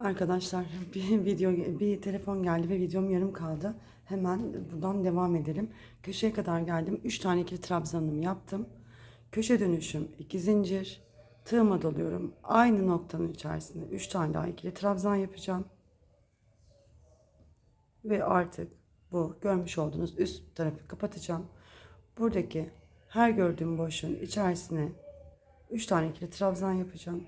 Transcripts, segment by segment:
Arkadaşlar bir video bir telefon geldi ve videom yarım kaldı. Hemen buradan devam edelim. Köşeye kadar geldim. 3 tane ikili trabzanımı yaptım. Köşe dönüşüm 2 zincir. Tığıma doluyorum. Aynı noktanın içerisinde 3 tane daha ikili trabzan yapacağım. Ve artık bu görmüş olduğunuz üst tarafı kapatacağım. Buradaki her gördüğüm boşluğun içerisine 3 tane ikili trabzan yapacağım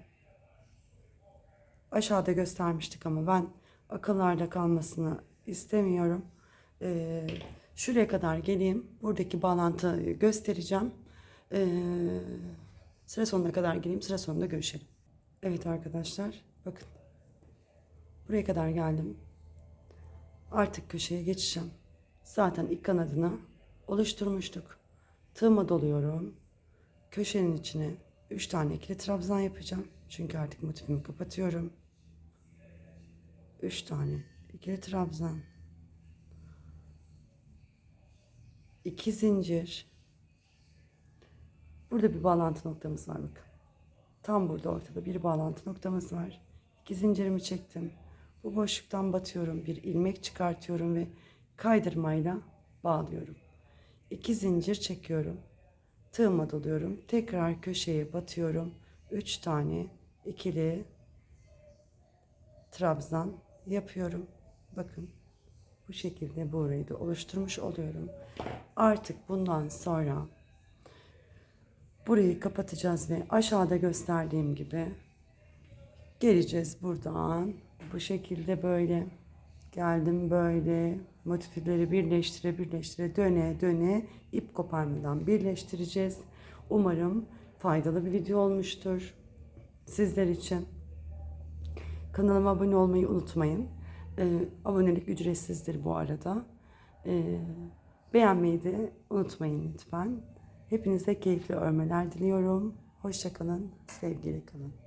aşağıda göstermiştik ama ben akıllarda kalmasını istemiyorum. Ee, şuraya kadar geleyim. Buradaki bağlantıyı göstereceğim. Ee, sıra sonuna kadar geleyim. Sıra sonunda görüşelim. Evet arkadaşlar bakın. Buraya kadar geldim. Artık köşeye geçeceğim. Zaten ilk kanadını oluşturmuştuk. Tığıma doluyorum. Köşenin içine 3 tane ikili trabzan yapacağım. Çünkü artık motifimi kapatıyorum. 3 tane ikili trabzan. 2 zincir. Burada bir bağlantı noktamız var bakın. Tam burada ortada bir bağlantı noktamız var. 2 zincirimi çektim. Bu boşluktan batıyorum. Bir ilmek çıkartıyorum ve kaydırmayla bağlıyorum. 2 zincir çekiyorum. Tığıma doluyorum. Tekrar köşeye batıyorum. 3 tane ikili trabzan yapıyorum. Bakın bu şekilde bu orayı da oluşturmuş oluyorum. Artık bundan sonra burayı kapatacağız ve aşağıda gösterdiğim gibi geleceğiz buradan. Bu şekilde böyle geldim böyle motifleri birleştire birleştire döne döne ip koparmadan birleştireceğiz. Umarım faydalı bir video olmuştur sizler için. Kanalıma abone olmayı unutmayın. Ee, abonelik ücretsizdir bu arada. Ee, beğenmeyi de unutmayın lütfen. Hepinize keyifli örmeler diliyorum. Hoşçakalın, sevgili kalın.